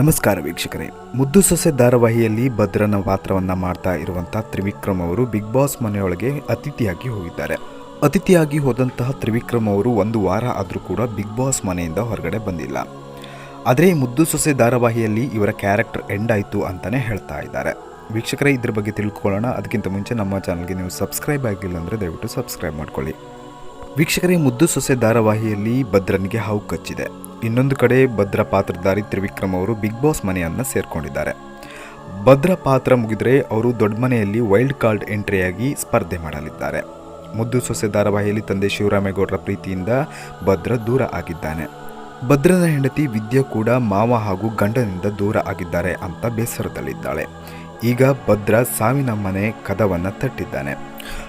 ನಮಸ್ಕಾರ ವೀಕ್ಷಕರೇ. ಮುದ್ದು ಸೊಸೆ ಧಾರಾವಾಹಿಯಲ್ಲಿ ಭದ್ರನ ಪಾತ್ರವನ್ನು ಮಾಡ್ತಾ ಇರುವಂತಹ ತ್ರಿವಿಕ್ರಮ್ ಅವರು ಬಿಗ್ ಬಾಸ್ ಮನೆಯೊಳಗೆ ಅತಿಥಿಯಾಗಿ ಹೋಗಿದ್ದಾರೆ. ಅತಿಥಿಯಾಗಿ ಹೋದಂತಹ ತ್ರಿವಿಕ್ರಮ್ ಅವರು ಒಂದು ವಾರ ಆದರೂ ಕೂಡ ಬಿಗ್ ಬಾಸ್ ಮನೆಯಿಂದ ಹೊರಗಡೆ ಬಂದಿಲ್ಲ. ಆದರೆ ಮುದ್ದು ಸೊಸೆ ಧಾರಾವಾಹಿಯಲ್ಲಿ ಇವರ ಕ್ಯಾರೆಕ್ಟರ್ ಎಂಡ್ ಆಯಿತು ಅಂತಲೇ ಹೇಳ್ತಾ ಇದ್ದಾರೆ. ವೀಕ್ಷಕರೇ, ಇದ್ರ ಬಗ್ಗೆ ತಿಳ್ಕೊಳ್ಳೋಣ. ಅದಕ್ಕಿಂತ ಮುಂಚೆ ನಮ್ಮ ಚಾನಲ್ಗೆ ನೀವು ಸಬ್ಸ್ಕ್ರೈಬ್ ಆಗಿಲ್ಲ ಅಂದರೆ ದಯವಿಟ್ಟು ಸಬ್ಸ್ಕ್ರೈಬ್ ಮಾಡ್ಕೊಳ್ಳಿ. ವೀಕ್ಷಕರೇ, ಮುದ್ದು ಸೊಸೆ ಧಾರಾವಾಹಿಯಲ್ಲಿ ಭದ್ರನಿಗೆ ಹಾವು ಕಚ್ಚಿದೆ. ಇನ್ನೊಂದು ಕಡೆ ಭದ್ರ ಪಾತ್ರಧಾರಿ ತ್ರಿವಿಕ್ರಮ್ ಅವರು ಬಿಗ್ ಬಾಸ್ ಮನೆಯನ್ನು ಸೇರಿಕೊಂಡಿದ್ದಾರೆ. ಭದ್ರ ಪಾತ್ರ ಮುಗಿದರೆ ಅವರು ದೊಡ್ಡ ಮನೆಯಲ್ಲಿ ವೈಲ್ಡ್ ಕಾರ್ಡ್ ಎಂಟ್ರಿಯಾಗಿ ಸ್ಪರ್ಧೆ ಮಾಡಲಿದ್ದಾರೆ. ಮುದ್ದು ಸೊಸೆ ಧಾರಾವಾಹಿಯಲ್ಲಿ ತಂದೆ ಶಿವರಾಮೇಗೌಡರ ಪ್ರೀತಿಯಿಂದ ಭದ್ರ ದೂರ ಆಗಿದ್ದಾನೆ. ಭದ್ರನ ಹೆಂಡತಿ ವಿದ್ಯೆ ಕೂಡ ಮಾವ ಹಾಗೂ ಗಂಡನಿಂದ ದೂರ ಆಗಿದ್ದಾರೆ ಅಂತ ಬೇಸರದಲ್ಲಿದ್ದಾಳೆ. ಈಗ ಭದ್ರ ಸಾವಿನ ಮನೆ ಕದವನ್ನು ತಟ್ಟಿದ್ದಾನೆ.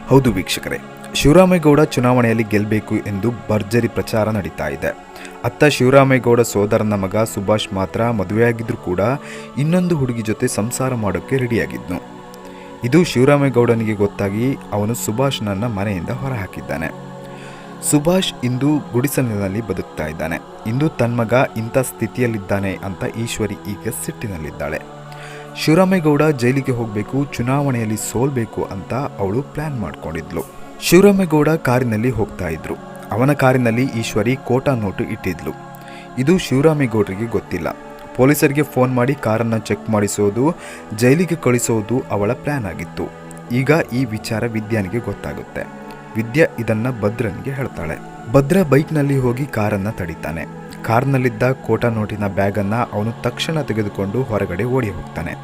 ಹೌದು ವೀಕ್ಷಕರೇ ಶಿವರಾಮೇಗೌಡ ಚುನಾವಣೆಯಲ್ಲಿ ಗೆಲ್ಲಬೇಕು ಎಂದು ಭರ್ಜರಿ ಪ್ರಚಾರ ನಡೀತಾ ಇದೆ. ಅತ್ತ ಶಿವರಾಮೇಗೌಡ ಸೋದರನ ಮಗ ಸುಭಾಷ್ ಮಾತ್ರ ಮದುವೆಯಾಗಿದ್ದರೂ ಕೂಡ ಇನ್ನೊಂದು ಹುಡುಗಿ ಜೊತೆ ಸಂಸಾರ ಮಾಡೋಕ್ಕೆ ರೆಡಿಯಾಗಿದ್ನು. ಇದು ಶಿವರಾಮೇಗೌಡನಿಗೆ ಗೊತ್ತಾಗಿ ಅವನು ಸುಭಾಷ್ನನ್ನ ಮನೆಯಿಂದ ಹೊರಹಾಕಿದ್ದಾನೆ. ಸುಭಾಷ್ ಇಂದು ಗುಡಿಸಲಿನಲ್ಲಿ ಬದುಕ್ತಾ ಇದ್ದಾನೆ. ಇಂದು ತನ್ಮಗ ಇಂಥ ಸ್ಥಿತಿಯಲ್ಲಿದ್ದಾನೆ ಅಂತ ಈಶ್ವರಿ ಈಗ ಸಿಟ್ಟಿನಲ್ಲಿದ್ದಾಳೆ. ಶಿವರಾಮೇಗೌಡ ಜೈಲಿಗೆ ಹೋಗಬೇಕು, ಚುನಾವಣೆಯಲ್ಲಿ ಸೋಲ್ಬೇಕು ಅಂತ ಅವಳು ಪ್ಲ್ಯಾನ್ ಮಾಡ್ಕೊಂಡಿದ್ಲು. ಶಿವರಾಮೇಗೌಡ ಕಾರಿನಲ್ಲಿ ಹೋಗ್ತಾ ಇದ್ರು. ಅವನ ಕಾರಿನಲ್ಲಿ ಈಶ್ವರಿ ಕೋಟಾ ನೋಟು ಇಟ್ಟಿದ್ಲು. ಇದು ಶಿವರಾಮೇಗೌಡರಿಗೆ ಗೊತ್ತಿಲ್ಲ. ಪೊಲೀಸರಿಗೆ ಫೋನ್ ಮಾಡಿ ಕಾರನ್ನು ಚೆಕ್ ಮಾಡಿಸೋದು, ಜೈಲಿಗೆ ಕಳಿಸೋದು ಅವಳ ಪ್ಲಾನ್ ಆಗಿತ್ತು. ಈಗ ಈ ವಿಚಾರ ವಿದ್ಯಾನಿಗೆ ಗೊತ್ತಾಗುತ್ತೆ. ವಿದ್ಯಾ ಇದನ್ನು ಭದ್ರನಿಗೆ ಹೇಳ್ತಾಳೆ. ಭದ್ರ ಬೈಕ್ನಲ್ಲಿ ಹೋಗಿ ಕಾರನ್ನು ತಡಿತಾನೆ. ಕಾರ್ನಲ್ಲಿದ್ದ ಕೋಟಾ ನೋಟಿನ ಬ್ಯಾಗನ್ನು ಅವನು ತಕ್ಷಣ ತೆಗೆದುಕೊಂಡು ಹೊರಗಡೆ ಓಡಿ ಹೋಗ್ತಾನೆ.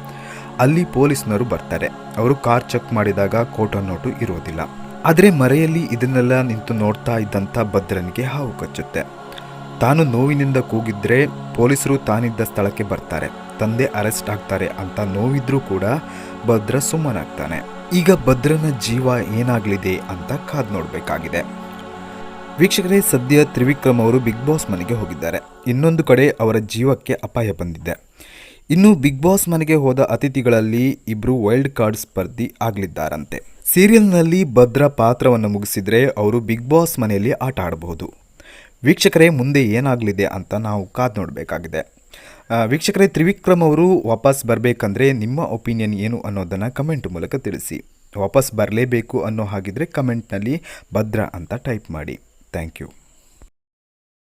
ಅಲ್ಲಿ ಪೊಲೀಸ್ನವರು ಬರ್ತಾರೆ. ಅವರು ಕಾರ್ ಚೆಕ್ ಮಾಡಿದಾಗ ಕೋಟಾ ನೋಟು ಇರೋದಿಲ್ಲ. ಆದರೆ ಮರೆಯಲ್ಲಿ ಇದನ್ನೆಲ್ಲ ನಿಂತು ನೋಡ್ತಾ ಇದ್ದಂಥ ಭದ್ರನಿಗೆ ಹಾವು ಕಚ್ಚುತ್ತೆ. ತಾನು ನೋವಿನಿಂದ ಕೂಗಿದ್ರೆ ಪೊಲೀಸರು ತಾನಿದ್ದ ಸ್ಥಳಕ್ಕೆ ಬರ್ತಾರೆ. ತಂದೆ ಅರೆಸ್ಟ್ ಆಗ್ತಾರೆ ಅಂತ ನೋವಿದ್ರೂ ಕೂಡ ಭದ್ರ ಸುಮ್ಮನಾಗ್ತಾನೆ. ಈಗ ಭದ್ರನ ಜೀವ ಏನಾಗಲಿದೆ ಅಂತ ಕಾದ್ ನೋಡಬೇಕಾಗಿದೆ. ವೀಕ್ಷಕರೇ, ಸದ್ಯ ತ್ರಿವಿಕ್ರಮ್ ಅವರು ಬಿಗ್ ಬಾಸ್ ಮನೆಗೆ ಹೋಗಿದ್ದಾರೆ. ಇನ್ನೊಂದು ಕಡೆ ಅವರ ಜೀವಕ್ಕೆ ಅಪಾಯ ಬಂದಿದೆ. ಇನ್ನು ಬಿಗ್ ಬಾಸ್ ಮನೆಗೆ ಹೋದ ಅತಿಥಿಗಳಲ್ಲಿ ಇಬ್ಬರು ವೈಲ್ಡ್ ಕಾರ್ಡ್ ಸ್ಪರ್ಧಿ ಆಗಲಿದ್ದಾರಂತೆ. ಸೀರಿಯಲ್ನಲ್ಲಿ ಭದ್ರ ಪಾತ್ರವನ್ನು ಮುಗಿಸಿದರೆ ಅವರು ಬಿಗ್ ಬಾಸ್ ಮನೆಯಲ್ಲಿ ಆಟ ಆಡಬಹುದು. ವೀಕ್ಷಕರೇ, ಮುಂದೆ ಏನಾಗಲಿದೆ ಅಂತ ನಾವು ಕಾದು ನೋಡಬೇಕಾಗಿದೆ. ವೀಕ್ಷಕರೇ, ತ್ರಿವಿಕ್ರಮ್ ಅವರು ವಾಪಸ್ ಬರಬೇಕಂದ್ರೆ ನಿಮ್ಮ ಒಪಿನಿಯನ್ ಏನು ಅನ್ನೋದನ್ನು ಕಮೆಂಟ್ ಮೂಲಕ ತಿಳಿಸಿ. ವಾಪಸ್ ಬರಲೇಬೇಕು ಅನ್ನೋ ಹಾಗಿದ್ರೆ ಕಮೆಂಟ್ನಲ್ಲಿ ಭದ್ರ ಅಂತ ಟೈಪ್ ಮಾಡಿ. Thank you.